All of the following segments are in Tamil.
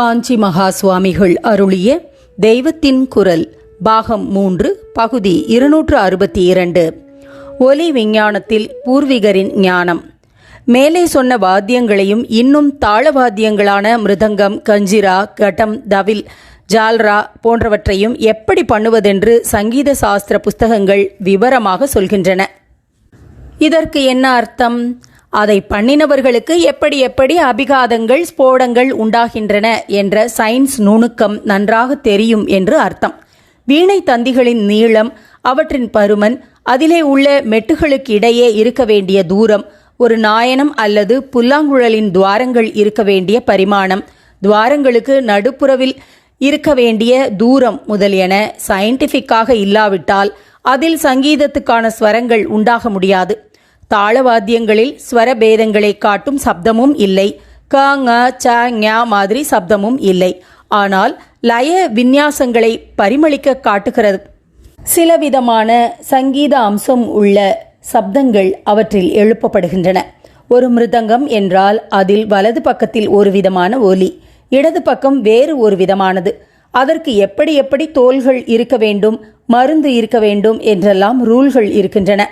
காஞ்சி மகா சுவாமிகள் அருளிய தெய்வத்தின் குரல் பாகம் மூன்று பகுதி இருநூற்று அறுபத்தி இரண்டு. ஒலி விஞ்ஞானத்தில் பூர்வீகரின் ஞானம். மேலே சொன்ன வாத்தியங்களையும் இன்னும் தாள வாத்தியங்களான மிருதங்கம் கஞ்சிரா கட்டம் தவில் ஜால்ரா போன்றவற்றையும் எப்படி பண்ணுவதென்று சங்கீத சாஸ்திர புஸ்தகங்கள் விவரமாக சொல்கின்றன. இதற்கு என்ன அர்த்தம்? அதை பண்ணினவர்களுக்கு எப்படி எப்படி அபிகாதங்கள் ஸ்போடங்கள் உண்டாகின்றன என்ற சயின்ஸ் நுணுக்கம் நன்றாக தெரியும் என்று அர்த்தம். வீணை தந்திகளின் நீளம் அவற்றின் பருமன் அதிலே உள்ள மெட்டுகளுக்கு இடையே இருக்க வேண்டிய தூரம் ஒரு நாயனம் அல்லது புல்லாங்குழலின் துவாரங்கள் இருக்க வேண்டிய பரிமாணம் துவாரங்களுக்கு நடுப்புறவில் இருக்க வேண்டிய தூரம் முதலியன சயின்டிஃபிக்காக இல்லாவிட்டால் அதில் சங்கீதத்துக்கான ஸ்வரங்கள் உண்டாக முடியாது. தாளவாத்தியங்களில் ஸ்வரபேதங்களை காட்டும் சப்தமும் இல்லை. க ங ச ஞ மாதிரி சப்தமும் இல்லை. ஆனால் லய விந்யாசங்களை பரிமளிக்க காட்டுகிறது. சில விதமான சங்கீத அம்சம் உள்ள சப்தங்கள் அவற்றில் எழுப்பப்படுகின்றன. ஒரு மிருதங்கம் என்றால் அதில் வலது பக்கத்தில் ஒரு விதமான ஒலி இடது பக்கம் வேறு ஒரு விதமானது. அதற்கு எப்படி எப்படி தோள்கள் இருக்க வேண்டும் மருந்து இருக்க வேண்டும் என்றெல்லாம் ரூல்கள் இருக்கின்றன.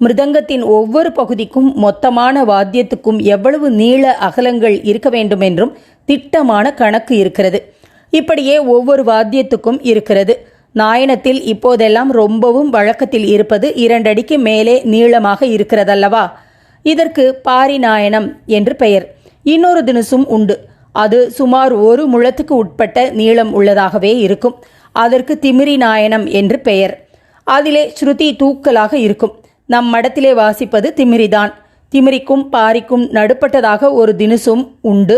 மிருதங்கத்தின் ஒவ்வொரு பகுதிக்கும் மொத்தமான வாத்தியத்துக்கும் எவ்வளவு நீள அகலங்கள் இருக்க வேண்டும் என்றும் திட்டமான கணக்கு இருக்கிறது. இப்படியே ஒவ்வொரு வாத்தியத்துக்கும் இருக்கிறது. நாயனத்தில் இப்போதெல்லாம் ரொம்பவும் வழக்கத்தில் இருப்பது இரண்டடிக்கு மேலே நீளமாக இருக்கிறதல்லவா? இதற்கு பாரிநாயனம் என்று பெயர். இன்னொரு தினசும் உண்டு. அது சுமார் ஒரு முழத்துக்கு உட்பட்ட நீளம் உள்ளதாகவே இருக்கும். அதற்கு திமிரி நாயனம் என்று பெயர். அதிலே ஸ்ருதி தூக்கலாக இருக்கும். நம் மடத்திலே வாசிப்பது திமிரிதான். திமிரிக்கும் பாரிக்கும் நடுப்பட்டதாக ஒரு தினுசும் உண்டு.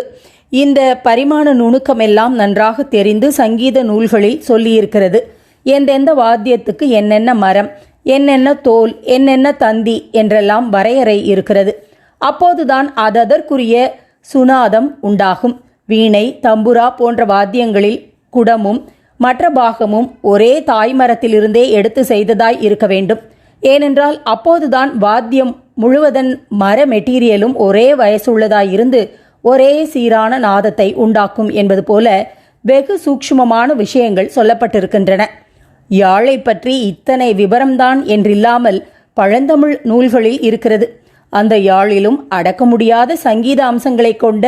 இந்த பரிமாண நுணுக்கமெல்லாம் நன்றாக தெரிந்து சங்கீத நூல்களில் சொல்லியிருக்கிறது. எந்தெந்த வாத்தியத்துக்கு என்னென்ன மரம் என்னென்ன தோல் என்னென்ன தந்தி என்றெல்லாம் வரையறை இருக்கிறது. அப்போதுதான் அததற்குரிய சுனாதம் உண்டாகும். வீணை தம்புரா போன்ற வாத்தியங்களில் குடமும் மற்ற பாகமும் ஒரே தாய்மரத்திலிருந்தே எடுத்து செய்ததாய் இருக்க வேண்டும். ஏனென்றால் அப்போதுதான் வாத்தியம் முழுவதன் மர மெட்டீரியலும் ஒரே வயசுள்ளதாயிருந்து ஒரே சீரான நாதத்தை உண்டாக்கும் என்பது போல வெகு சூக்ஷ்மமான விஷயங்கள் சொல்லப்பட்டிருக்கின்றன. யாழை பற்றி இத்தனை விபரம்தான் என்றில்லாமல் பழந்தமிழ் நூல்களில் இருக்கிறது. அந்த யாழிலும் அடக்க முடியாத சங்கீத அம்சங்களை கொண்ட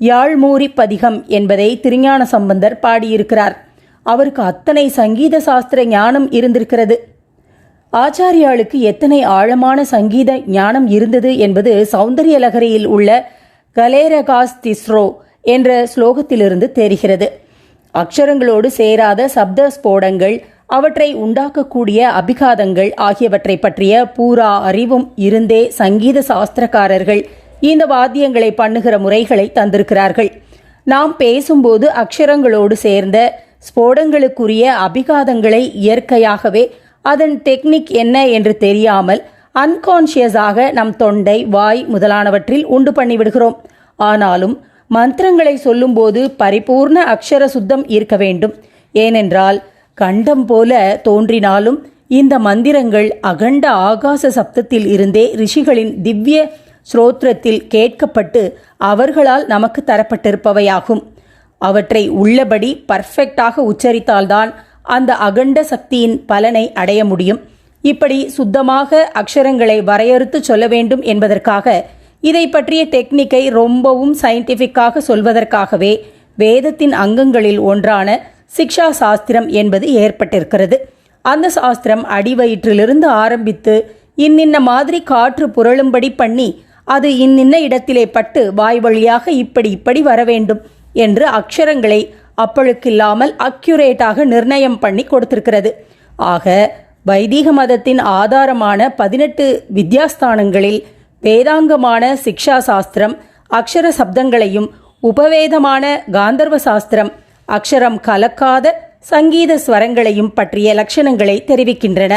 யாழ்மூரி பதிகம் என்பதை திருஞான சம்பந்தர் பாடியிருக்கிறார். அவருக்கு அத்தனை சங்கீத சாஸ்திர ஞானம் இருந்திருக்கிறது. ஆச்சாரியாளுக்கு எத்தனை ஆழமான சங்கீத ஞானம் இருந்தது என்பது சௌந்தரிய லகரியில் உள்ள கலேரகாஸ் திஸ்ரோ என்ற ஸ்லோகத்திலிருந்து தெரிகிறது. அக்ஷரங்களோடு சேராத சப்த ஸ்போடங்கள் அவற்றை உண்டாக்கக்கூடிய அபிகாதங்கள் ஆகியவற்றை பற்றிய பூரா அறிவும் இருந்தே சங்கீத சாஸ்திரக்காரர்கள் இந்த வாத்தியங்களை பண்ணுகிற முறைகளை தந்திருக்கிறார்கள். நாம் பேசும்போது அக்ஷரங்களோடு சேர்ந்த ஸ்போடங்களுக்குரிய அபிகாதங்களை இயற்கையாகவே அதன் டெக்னிக் என்ன என்று தெரியாமல் அன்கான்ஷியஸாக நம் தொண்டை வாய் முதலானவற்றில் உண்டு பண்ணிவிடுகிறோம். ஆனாலும் மந்திரங்களை சொல்லும்போது பரிபூர்ண அக்ஷர சுத்தம் இருக்க வேண்டும். ஏனென்றால் கண்டம் போல தோன்றினாலும் இந்த மந்திரங்கள் அகண்ட ஆகாச சப்தத்தில் இருந்தே ரிஷிகளின் திவ்ய ஸ்ரோத்திரத்தில் கேட்கப்பட்டு அவர்களால் நமக்கு தரப்பட்டிருப்பவையாகும். அவற்றை உள்ளபடி பர்ஃபெக்டாக உச்சரித்தால்தான் அந்த அகண்ட சக்தியின் பலனை அடைய முடியும். இப்படி சுத்தமாக அக்ஷரங்களை வரையறுத்து சொல்ல வேண்டும் என்பதற்காக இதை பற்றிய டெக்னிக்கை ரொம்பவும் சயின்டிஃபிக்காக சொல்வதற்காகவே வேதத்தின் அங்கங்களில் ஒன்றான சிக்ஷா சாஸ்திரம் என்பது ஏற்பட்டிருக்கிறது. அந்த சாஸ்திரம் அடிவயிற்றிலிருந்து ஆரம்பித்து இன்னின்ன மாதிரி காற்று புரளும்படி பண்ணி அது இன்னின்ன இடத்திலே பட்டு வாய் வழியாக இப்படி இப்படி வர வேண்டும் என்று அக்ஷரங்களை அப்பழுக்கில்லாமல் அக்யூரேட்டாக நிர்ணயம் பண்ணி கொடுத்திருக்கிறது. ஆக வைதீக மதத்தின் ஆதாரமான பதினெட்டு வித்யாஸ்தானங்களில் வேதாங்கமான சிக்ஷா சாஸ்திரம் அக்ஷர சப்தங்களையும் உபவேதமான காந்தர்வ சாஸ்திரம் அக்ஷரம் கலக்காத சங்கீத ஸ்வரங்களையும் பற்றிய லட்சணங்களை தெரிவிக்கின்றன.